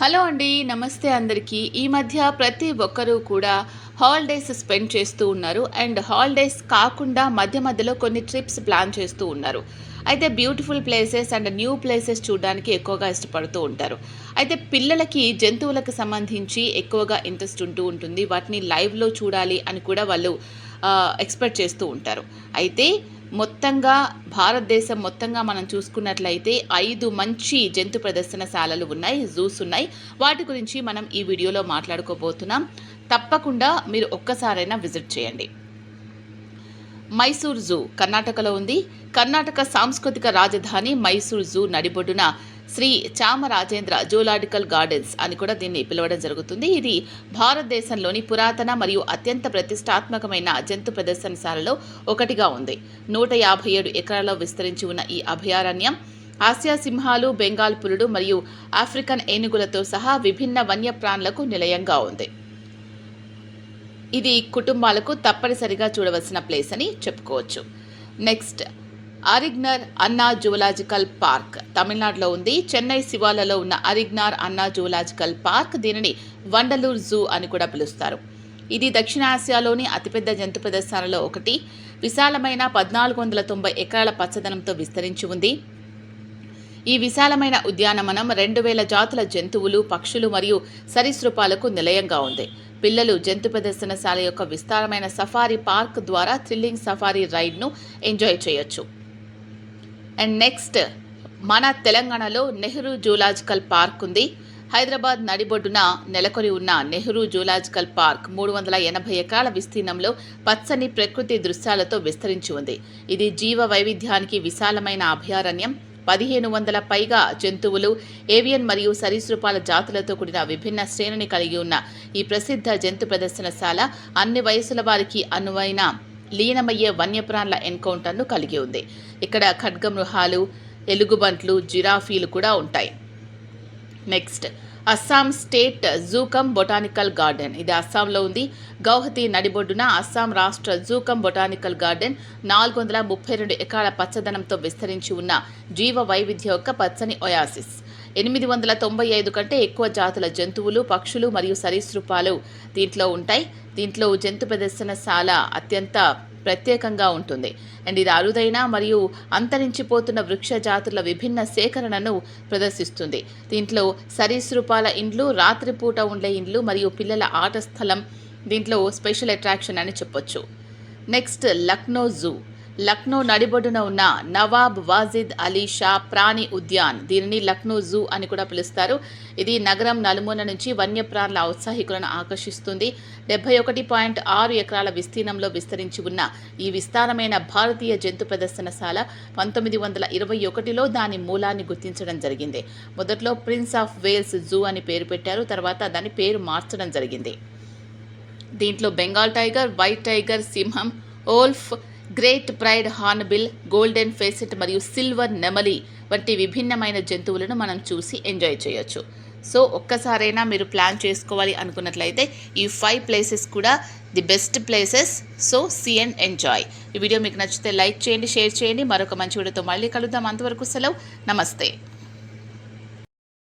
Hello అండి నమస్తే అందరికీ. ఈ మధ్య ప్రతి ఒక్కరూ కూడా హాలిడేస్ స్పెండ్ చేస్తూ ఉన్నారు. అండ్ హాలిడేస్ కాకుండా మధ్య మధ్యలో కొన్ని ట్రిప్స్ ప్లాన్ చేస్తూ ఉన్నారు. అయితే beautiful places and new places చూడడానికి ఎక్కువగా ఇష్టపడుతూ ఉంటారు. అయితే పిల్లలకి జంతువులకు సంబంధించి ఎక్కువగా ఇంట్రెస్ట్ ఉంటూ ఉంటుంది. వాటిని లైవ్లో చూడాలి అని కూడా వాళ్ళు ఎక్స్పెక్ట్ చేస్తూ ఉంటారు. అయితే మొత్తంగా భారతదేశం మొత్తంగా మనం చూసుకున్నట్లయితే ఐదు మంచి జంతు ప్రదర్శనశాలలు ఉన్నాయి జూస్ ఉన్నాయి. వాటి గురించి మనం ఈ వీడియోలో మాట్లాడుకోబోతున్నాం. తప్పకుండా మీరు ఒక్కసారైనా విజిట్ చేయండి. మైసూర్ జూ కర్ణాటకలో ఉంది. కర్ణాటక సాంస్కృతిక రాజధాని మైసూర్ జూ నడిబొడ్డున శ్రీ చామరాజేంద్ర జూలాజికల్ గార్డెన్స్ అని కూడా దీన్ని పిలవడం జరుగుతుంది. ఇది భారతదేశంలోని పురాతన మరియు అత్యంత ప్రతిష్టాత్మకమైన జంతు ప్రదర్శనశాలలో ఒకటిగా ఉంది. నూట యాభై ఏడు ఎకరాల్లో విస్తరించి ఉన్న ఈ అభయారణ్యం ఆసియా సింహాలు బెంగాల్ పులుడు మరియు ఆఫ్రికన్ ఏనుగులతో సహా విభిన్న వన్యప్రాణులకు నిలయంగా ఉంది. ఇది కుటుంబాలకు తప్పనిసరిగా చూడవలసిన ప్లేస్ అని చెప్పుకోవచ్చు. నెక్స్ట్ అరిగ్నర్ అన్నా జువలాజికల్ పార్క్. తమిళనాడులో ఉంది. చెన్నై శివాలలో ఉన్న అరిగ్నార్ అన్నా జువలాజికల్ పార్క్ దీనిని వండలూర్ జూ అని కూడా పిలుస్తారు. ఇది దక్షిణ ఆసియాలోని అతిపెద్ద జంతు ప్రదర్శనలో ఒకటి. విశాలమైన పద్నాలుగు వందల తొంభై ఎకరాల పచ్చదనంతో విస్తరించి ఉంది. ఈ విశాలమైన ఉద్యానవనం రెండు వేల జాతుల జంతువులు పక్షులు మరియు సరీసృపాలకు నిలయంగా ఉంది. పిల్లలు జంతు ప్రదర్శనశాల యొక్క విస్తారమైన సఫారీ పార్క్ ద్వారా థ్రిల్లింగ్ సఫారీ రైడ్ను ఎంజాయ్ చేయొచ్చు. అండ్ నెక్స్ట్ మన తెలంగాణలో నెహ్రూ జూలాజికల్ పార్క్ ఉంది. హైదరాబాద్ నడిబొడ్డున నెలకొని ఉన్న నెహ్రూ జూలాజికల్ పార్క్ మూడు వందల ఎనభై ఎకరాల విస్తీర్ణంలో పచ్చని ప్రకృతి దృశ్యాలతో విస్తరించి ఉంది. ఇది జీవ వైవిధ్యానికి విశాలమైన అభయారణ్యం. పదిహేను వందల పైగా జంతువులు ఏవియన్ మరియు సరీసృపాల జాతులతో కూడిన విభిన్న శ్రేణిని కలిగి ఉన్న ఈ ప్రసిద్ధ జంతు ప్రదర్శనశాల అన్ని వయసుల వారికి అనువైన లీనమయ్యే వన్యప్రాణుల ఎన్కౌంటర్ను కలిగి ఉంది. ఇక్కడ ఖడ్గమృహాలు ఎలుగుబంట్లు జిరాఫీలు కూడా ఉంటాయి. Next Assam state zoo cum botanical garden. ఇది అస్సాంలో ఉంది. గౌహతి నడిబొడ్డున అస్సాం రాష్ట్ర జూకమ్ బొటానికల్ గార్డెన్ నాలుగు వందల ముప్పై రెండు ఎకరాల పచ్చదనంతో విస్తరించి ఉన్న జీవ వైవిధ్య యొక్క పచ్చని ఒయాసిస్. ఎనిమిది వందల తొంభై ఐదు కంటే ఎక్కువ జాతుల జంతువులు పక్షులు మరియు సరీసృపాలు దీంట్లో ఉంటాయి. దీంట్లో జంతు ప్రదర్శనశాల అత్యంత ప్రత్యేకంగా ఉంటుంది. అండ్ ఇది అరుదైన మరియు అంతరించిపోతున్న వృక్ష జాతుల విభిన్న సేకరణను ప్రదర్శిస్తుంది. దీంట్లో సరీసృపాల ఇండ్లు రాత్రిపూట ఉండే ఇండ్లు మరియు పిల్లల ఆట స్థలం దీంట్లో స్పెషల్ అట్రాక్షన్ అని చెప్పొచ్చు. Next Lucknow zoo. లక్నో నడిబొడ్డున ఉన్న నవాబ్ వాజిద్ అలీ షా ప్రాణి ఉద్యాన్. దీనిని లక్నో జూ అని కూడా పిలుస్తారు. ఇది నగరం నలుమూల నుంచి వన్యప్రాణుల ఔత్సాహికులను ఆకర్షిస్తుంది. డెబ్బై ఒకటి పాయింట్ ఆరు ఎకరాల విస్తీర్ణంలో విస్తరించి ఉన్న ఈ విస్తారమైన భారతీయ జంతు ప్రదర్శనశాల పంతొమ్మిది వందల ఇరవై ఒకటిలో దాని మూలాన్ని గుర్తించడం జరిగింది. మొదట్లో ప్రిన్స్ ఆఫ్ వేల్స్ జూ అని పేరు పెట్టారు. తర్వాత దాని పేరు మార్చడం జరిగింది. దీంట్లో బెంగాల్ టైగర్ వైట్ టైగర్ సింహం wolf great pied hornbill golden pheasant మరియు సిల్వర్ నెమలి వంటి విభిన్నమైన జంతువులను మనం చూసి ఎంజాయ్ చేయొచ్చు. సో ఒక్కసారైనా మీరు ప్లాన్ చేసుకోవాలి అనుకున్నట్లయితే ఈ ఫైవ్ ప్లేసెస్ కూడా the best places. So see and enjoy. ఈ వీడియో మీకు నచ్చితే లైక్ చేయండి షేర్ చేయండి. మరొక మంచి వీడియోతో మళ్ళీ కలుద్దాం. అంతవరకు సెలవు. నమస్తే.